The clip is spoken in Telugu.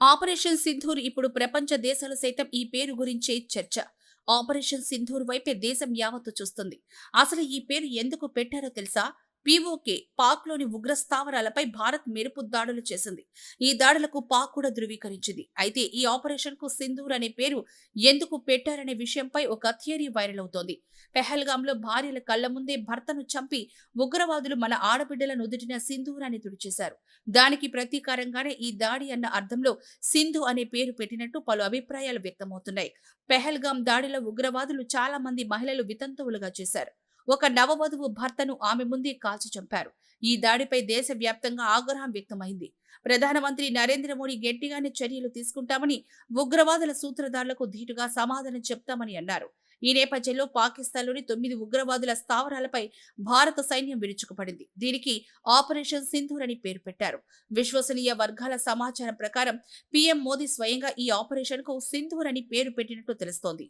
ఆపరేషన్ సింధూర్ ఇప్పుడు ప్రపంచ దేశాలు సైతం ఈ పేరు గురించే చర్చ. ఆపరేషన్ సింధూర్ వైపే దేశం యావత్తు చూస్తుంది. అసలు ఈ పేరు ఎందుకు పెట్టారో తెలుసా? పీఓకే పాక్లోని ఉగ్ర స్థావరాలపై భారత్ మెరుపు దాడులు చేసింది. ఈ దాడులకు పాక్ కూడా ధృవీకరించింది. అయితే ఈ ఆపరేషన్కు సింధూర్ అనే పేరు ఎందుకు పెట్టారనే విషయంపై ఒక థియరీ వైరల్ అవుతోంది. పెహల్గాంలో భార్యల కళ్ళ ముందే భర్తను చంపి ఉగ్రవాదులు మన ఆడబిడ్డలను ఉదిటిన సింధూర్ అని తుడిచేశారు. దానికి ప్రతీకారంగానే ఈ దాడి అన్న అర్థంలో సింధు అనే పేరు పెట్టినట్టు పలు అభిప్రాయాలు వ్యక్తమవుతున్నాయి. పెహల్గాం దాడిలో ఉగ్రవాదులు చాలా మంది మహిళలు వితంతువులుగా చేశారు. ఒక నవవధువు భర్తను ఆమె ముందే కాల్చి చంపారు. ఈ దాడిపై దేశవ్యాప్తంగా ఆగ్రహం వ్యక్తమైంది. ప్రధానమంత్రి నరేంద్ర మోడీ గట్టిగానే చర్యలు తీసుకుంటామని ఉగ్రవాదుల సూత్రధారులకు ధీటుగా సమాధానం చెప్తామని అన్నారు. ఈ నేపథ్యంలో పాకిస్తాన్లోని తొమ్మిది ఉగ్రవాదుల స్థావరాలపై భారత సైన్యం విరుచుకుపడింది. దీనికి ఆపరేషన్ సింధూర్ అని పేరు పెట్టారు. విశ్వసనీయ వర్గాల సమాచారం ప్రకారం పీఎం మోదీ స్వయంగా ఈ ఆపరేషన్కు సింధూర్ అని పేరు పెట్టినట్లు తెలుస్తోంది.